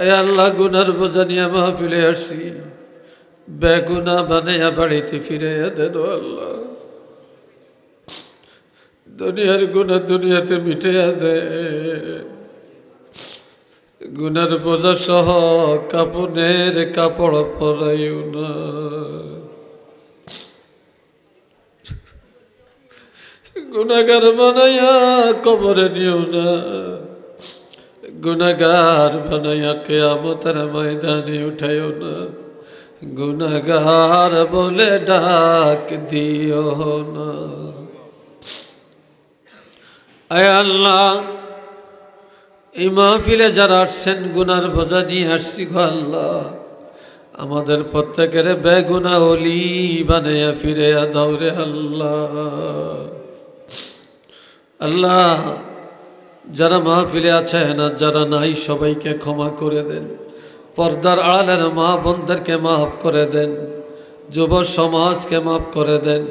আল্লাহ গুনার বোঝা নিয়ে মাহফিলে আসি। বেগুনা বানাইয়া বাড়িতে ফিরে দেন আল্লাহ। দুনিয়ার গুণা দুনিয়াতে মিটিয়া দে। গুনার বোঝা সহ কাপড়ের কাপড় পরাইও না। গুনাগার বানাইয়া কবরে নিও না। গুনাগার বানাইয়া কেয়ামতের ময়দানে উঠাইও না। গুনাগার বলে ডাক দিও না। আয় আল্লাহ, এই মাহফিলে যারা আসছেন, গুনার বোঝা নিয়ে আসছি গো আল্লাহ। আমাদের প্রত্যেকের বেগুনা হলি বানাইয়া ফিরে দৌড়ে আল্লাহ। আল্লাহ যারা মাহফিলে আছেন আর যারা নাই, সবাইকে ক্ষমা করে দেন। পর্দার আড়ালের মা বোনদেরকে মাফ করে দেন। যুব সমাজকে মাফ করে দেন।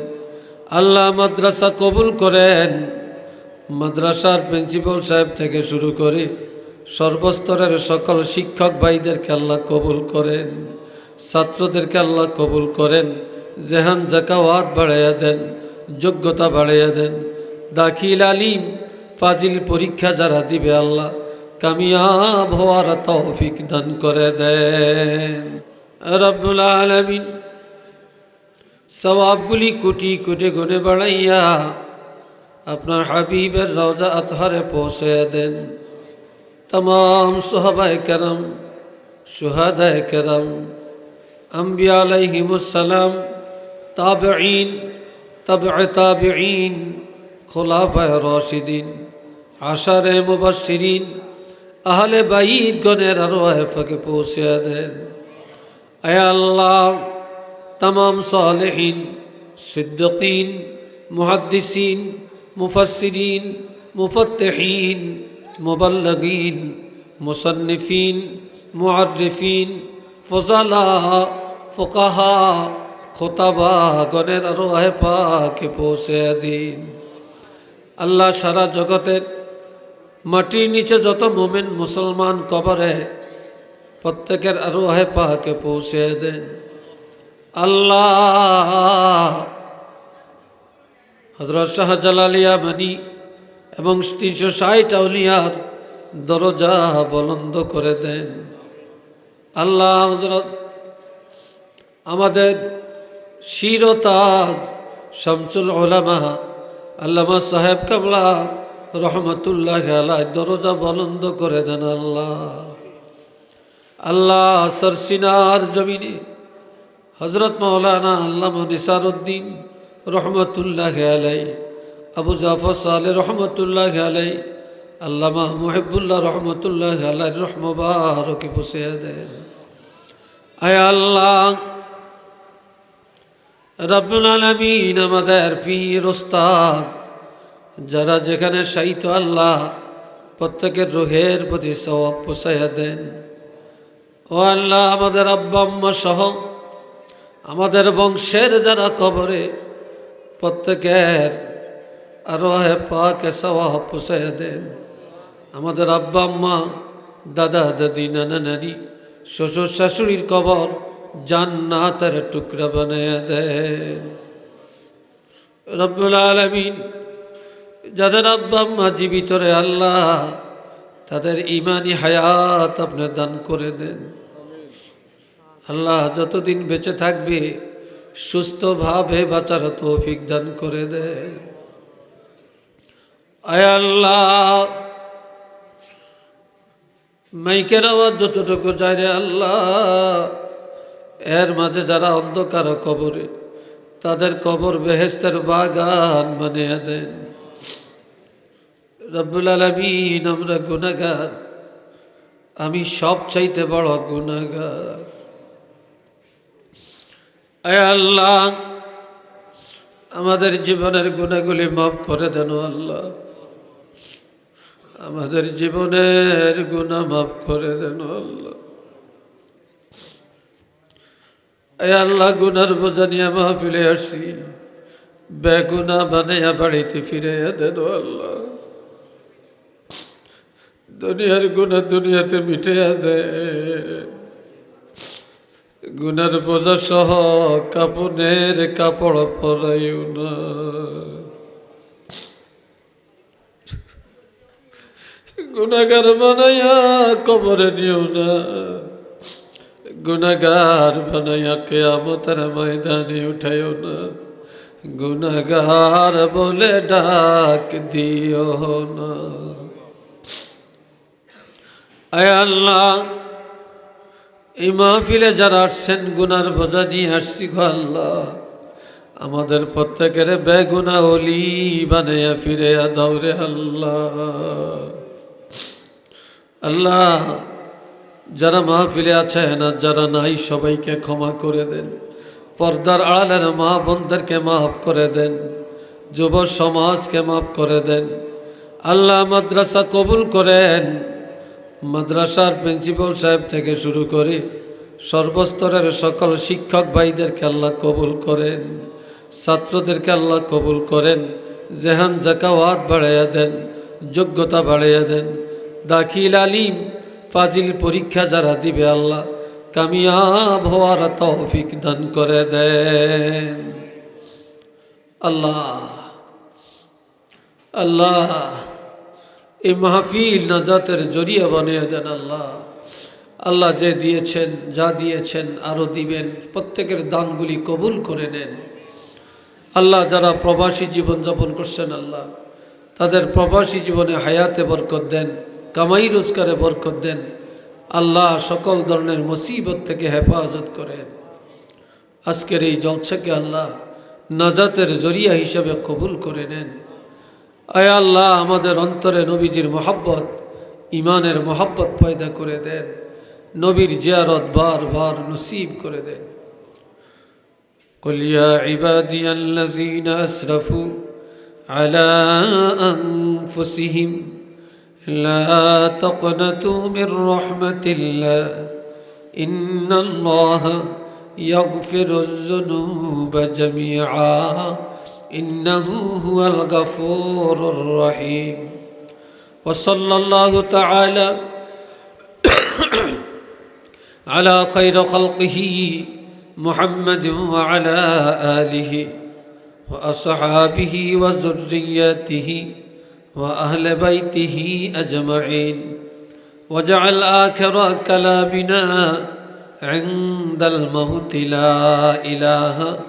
আল্লাহ মাদ্রাসা কবুল করেন। মাদ্রাসার প্রিন্সিপাল সাহেব থেকে শুরু করে সর্বস্তরের সকল শিক্ষক ভাইদেরকে আল্লাহ কবুল করেন। ছাত্রদেরকে আল্লাহ কবুল করেন। জেহান জাকাওয়াত বাড়াইয়া দেন। যোগ্যতা বাড়াইয়া দেন। দাখিল আলিম ফাজিল পরীক্ষা যারা দিবে আল্লাহ, কামিয়াব হওয়ার তৌফিক দান করে দেন। রব্বুল আলমিন সবাবগুলি কোটি কোটি গুণে বাড়াইয়া আপনার হাবিবের রওজা আতহারে পৌঁছে দেন। তমাম সোহাবায় কেরাম সুহাদায় কেরাম, আম্বিয়া আলাইহিমুসালাম তাবেঈন তবে তাবেঈন, খোলাফায় রশিদিন আশারে মুবাসিরিন আহলে বাইদ গণের আরও হেফাকে পৌঁছে দেন। আয় আল্লাহ, তমাম সালেহীন, সিদ্দিকিন, মুহাদ্দিসিন মুফসরিন মুফত্তহীন, মুবল্লগিন, মুসন্নিফিন মুআরিফিন ফজালা, ফোকাহা খোতাবা গণের আরও হেফাকে পৌঁছে দিন। আল্লাহ সারা জগতের মাটির নিচে যত মোমেন মুসলমান কবরে প্রত্যেকের আরও হে পাহাকে পৌঁছে দেন। আল্লাহ। হজরত শাহজালালিয়া মানি এবং তিনশো ষাট আউলিয়ার দরজা বলন্দ করে দেন। আল্লাহ হজরত আমাদের শিরতাজ শামসুল ওলামা আল্লামা সাহেব কামলা রহমতুল্লাহ আল্লাহ দরজা বলন্দ করে দেন আল্লাহ। আল্লাহ সরসিনার জমিনে হজরত মৌলানা আল্লামা নিসারুদ্দিন রহমতুল্লাহ আলাই আবু জাফর সালে রহমতুল্লাহ আলাই আল্লামা মুহিবুল্লাহ রহমতুল্লাহ আলাই রহমবারকে বসে দেন। আয় আল্লাহ, রব্বুল আলমিন আমাদের পীর ওস্তাদ যারা যেখানে সাহিত্য আল্লাহ, প্রত্যেকের রোহের প্রতি সব পোষাইয়া দেন। ও আল্লাহ, আমাদের আব্বা আম্মা সহ আমাদের বংশের যারা কবরে, প্রত্যেকের আরও হে পাকে সবাহ পোষাইয়া দেন। আমাদের আব্বা আম্মা, দাদা দাদি, নানা নানি, শ্বশুর শাশুড়ির কবর জান্নাতের টুকরা বানিয়ে দেন। রব্বুল আলমিন যাদের আব্বা আম্মা জীবিত রে আল্লাহ, তাদের ইমানি হায়াত আপনি দান করে দেন। আল্লাহ যতদিন বেঁচে থাকবে, সুস্থভাবে বাঁচার তৌফিক দান করে দেন। আয় আল্লাহ, মাইকের আওয়াজ যতটুকু যায় রে আল্লাহ, এর মাঝে যারা অন্ধকার কবরে, তাদের কবর বেহেস্তের বাগান বানিয়ে দেন। রব্বুল আলমিন, আমরা গুনাগার আমি সব চাইতে বড় গুনাগার আয় আল্লাহ, আমাদের জীবনের গুণাগুলি মাফ করে দেন আল্লাহ। আমাদের জীবনের গুণা মাফ করে দেন আল্লাহ। এ আল্লাহ গুনার বোঝা নিয়ে মাহফিলে আসি। বেগুনা বানাইয়া বাড়িতে ফিরে দেন আল্লাহ। দুনিয়ার গুণা দুনিয়াতে মিটিয়ে দে। গুনার বোঝা সহ কাপনের কাপড় পরাইও না। গুনাগার বানাইয়া কবরে নিও না। গুনাগার বানাইয়া কেয়ামতের ময়দানে উঠাইও না। গুনাগার বলে ডাক দিও না। আল্লাহ, এই মাহফিলে যারা আসছেন, গুনার বোঝা নিয়ে আসছি গো আল্লাহ। আমাদের প্রত্যেকের বেগুনা হলি বানাইয়া ফিরে দাওরে আল্লাহ। আল্লাহ, যারা মাহফিলে আছেন আর যারা নাই, সবাইকে ক্ষমা করে দেন। পর্দার আড়ালের মা বোনদেরকে মাফ করে দেন। যুব সমাজকে মাফ করে দেন। আল্লাহ মাদ্রাসা কবুল করেন। মাদ্রাসার প্রিন্সিপাল সাহেব থেকে শুরু করে সর্বস্তরের সকল শিক্ষক ভাইদেরকে আল্লাহ কবুল করেন, ছাত্রদেরকে আল্লাহ কবুল করেন, জেহান জাকাওয়াত বাড়াইয়া দেন, যোগ্যতা বাড়াইয়া দেন। দাখিল আলিম ফাজিল পরীক্ষা যারা দিবে আল্লাহ, কামিয়াব হওয়ার তৌফিক দান করে দেন। আল্লাহ আল্লাহ এই মাহফিল নাজাতের জরিয়া বানিয়ে দেন আল্লাহ। আল্লাহ যে দিয়েছেন, যা দিয়েছেন আরও দিবেন, প্রত্যেকের দানগুলি কবুল করে নেন। আল্লাহ যারা প্রবাসী জীবনযাপন করছেন আল্লাহ, তাদের প্রবাসী জীবনে হায়াতে বরকত দেন, কামাই রোজগারে বরকত দেন। আল্লাহ সকল ধরনের মুসিবত থেকে হেফাজত করেন। আজকের এই জলসাকে আল্লাহ নাজাতের জরিয়া হিসাবে কবুল করে নেন। আয় আল্লাহ আমাদের অন্তরে নবীজির মহাব্বত ইমানের মহাব্বত পয়দা করে দেন নবীর জিয়ারত বার বার নসিব করে দেন قل يا عبادي الذين أسرفوا على أنفسهم لا تقنطوا من رحمة الله إن الله يغفر الذنوب جميعا إنه هو الغفور الرحيم. وصلى الله تعالى على خير خلقه محمد وعلى آله وأصحابه وذرياته وأهل بيته أجمعين. وجعل آخر كلامنا عند الموت لا إله إلا